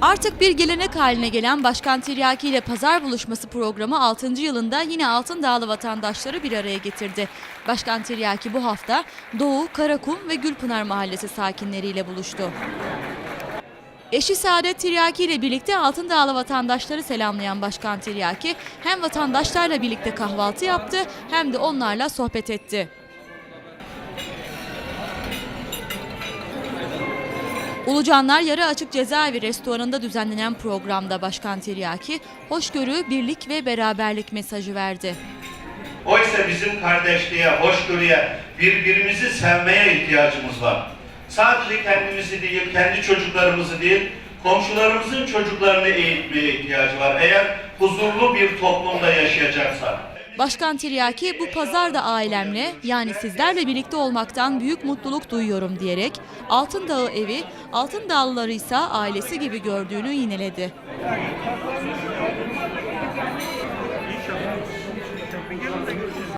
Artık bir gelenek haline gelen Başkan Tiryaki ile pazar buluşması programı 6. yılında yine Altın Dağlı vatandaşları bir araya getirdi. Başkan Tiryaki bu hafta Doğu, Karakum ve Gülpınar Mahallesi sakinleriyle buluştu. Eşi Saadet Tiryaki ile birlikte Altın Dağlı vatandaşları selamlayan Başkan Tiryaki hem vatandaşlarla birlikte kahvaltı yaptı hem de onlarla sohbet etti. Ulucanlar Yarı Açık Cezaevi restoranında düzenlenen programda Başkan Tiryaki, hoşgörü, birlik ve beraberlik mesajı verdi. Oysa bizim kardeşliğe, hoşgörüye, birbirimizi sevmeye ihtiyacımız var. Sadece kendimizi değil, kendi çocuklarımızı değil, komşularımızın çocuklarını eğitmeye ihtiyacı var. Eğer huzurlu bir toplumda yaşayacaksak. Başkan Tiryaki bu pazar da ailemle yani sizlerle birlikte olmaktan büyük mutluluk duyuyorum diyerek Altın Dağı evi Altın Dağlıları ise ailesi gibi gördüğünü yineledi.